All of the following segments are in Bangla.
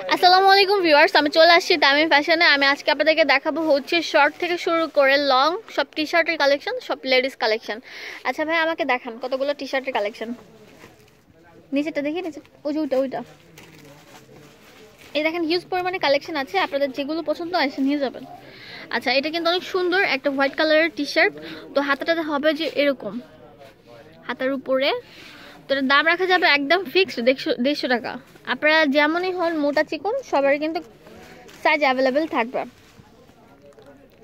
আসসালামু আলাইকুম ভিউয়ার্স, আমি চলে আসছি তামিম ফ্যাশনে। আমি আজকে আপনাদেরকে দেখাবো হচ্ছে শর্ট থেকে শুরু করে লং সব টি শার্টের কালেকশন সব লেডিস কালেকশন আচ্ছা ভাই, আমাকে দেখান, কতগুলো টি শার্টের কালেকশন নিচেটা দেখি, নিচে ওই যে ওইটা ওইটা। এই দেখেন হিউজ পরিমাণে কালেকশন আছে, আপনাদের যেগুলো পছন্দ সে নিয়ে যাবেন। আচ্ছা এটা কিন্তু অনেক সুন্দর, একটা হোয়াইট কালারের টি শার্ট তো হাতাটাতে হবে যে এরকম। হাতার উপরে। তো দাম রাখা যাবে একদম ফিক্সড দেড়শো টাকা। আপনারা যেমনই হন মোটা চিকন, সবারই কিন্তু সাইজ অ্যাভেলেবেল থাকবে।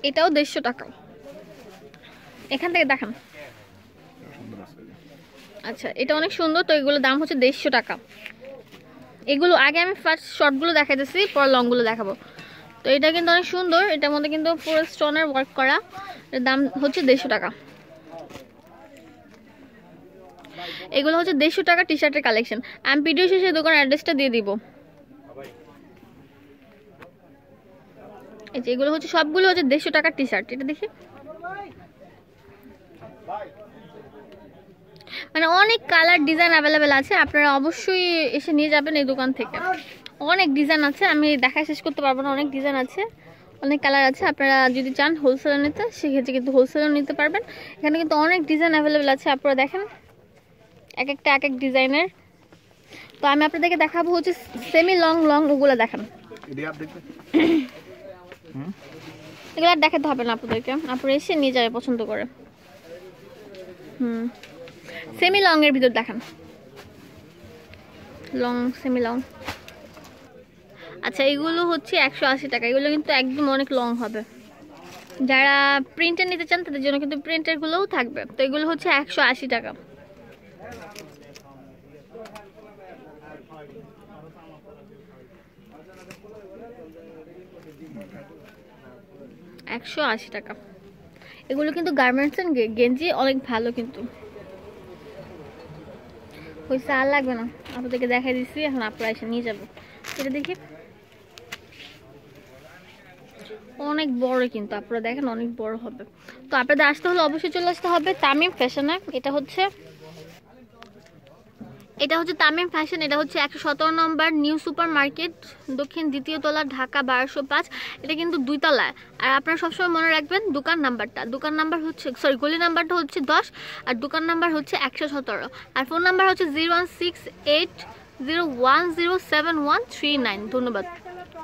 এটাও দেড়শো টাকা এখান থেকে দেখান। আচ্ছা এটা অনেক সুন্দর, তো এগুলোর দাম হচ্ছে দেড়শো টাকা। এগুলো, আগে আমি ফার্স্ট শর্টগুলো দেখাইতেছি, পর লংগুলো দেখাবো। তো এটা কিন্তু অনেক সুন্দর, এটার মধ্যে কিন্তু পুরো স্টোনের ওয়ার্ক করা। দাম হচ্ছে দেড়শো টাকা। এগুলো হচ্ছে দেড়শো টাকা টি শার্টের কালেকশন আমি ভিডিও শেষে দোকান অ্যাড্রেসটা দিয়ে দিব। এই যে এগুলো হচ্ছে, সবগুলো হচ্ছে দেড়শো টাকার টি শার্ট এটা দেখি। মানে অনেক কালার ডিজাইন অ্যাভেলেবেল আছে, আপনারা অবশ্যই এসে নিয়ে যাবেন এই দোকান থেকে। অনেক ডিজাইন আছে, আমি দেখা শেষ করতে পারব না, অনেক ডিজাইন আছে, অনেক কালার আছে। আপনারা যদি চান হোলসেলে নিতে, সেক্ষেত্রে কিন্তু হোলসেলও নিতে পারবেন। এখানে কিন্তু অনেক ডিজাইন অ্যাভেলেবেল আছে, আপনারা দেখেন। এক একটা এক এক ডিজাইনের তো আমি আপনাদেরকে দেখাবো হচ্ছে সেমি লং লং ওগুলো দেখান। এগুলো আর দেখাতে হবে না আপনাদেরকে। আপনারা এসে নিয়ে যাবে পছন্দ করে। হুম। সেমি লং এর ভিতর দেখান। লং সেমি লং আচ্ছা এগুলো হচ্ছে একশো আশি টাকা। এগুলো কিন্তু একদম অনেক লং হবে। যারা প্রিন্টের নিতে চান তাদের জন্য কিন্তু প্রিন্টের গুলোও থাকবে। তো এগুলো হচ্ছে একশো আশি টাকা। একশো আশি টাকা। এগুলো কিন্তু গার্মেন্টস এন্ড গেঞ্জি অনেক ভালো কিন্তু। পয়সা আর লাগবে না। আপনাদেরকে দেখাই দিচ্ছি এখন আপনারা এসে নিয়ে যাব এটা দেখি। অনেক বড় কিন্তু, আপনারা দেখেন অনেক বড় হবে। তো আপনাদের আসতে হলে অবশ্যই চলে আসতে হবে। তামিম ফ্যাশনে এটা হচ্ছে এটা হচ্ছে তামিম ফ্যাশন, এটা হচ্ছে একশো সতেরো নম্বর নিউ সুপার মার্কেট দক্ষিণ দ্বিতীয় তলা, ঢাকা বারোশো পাঁচ। এটা কিন্তু দুই তলায়। আর আপনারা সবসময় মনে রাখবেন, দোকান নাম্বারটা। দোকান নাম্বার হচ্ছে সরি গলি নাম্বারটা হচ্ছে দশ, আর দোকান নাম্বার হচ্ছে একশো সতেরো। আর ফোন নাম্বার হচ্ছে zero one six eight zero one zero seven one three nine. ধন্যবাদ।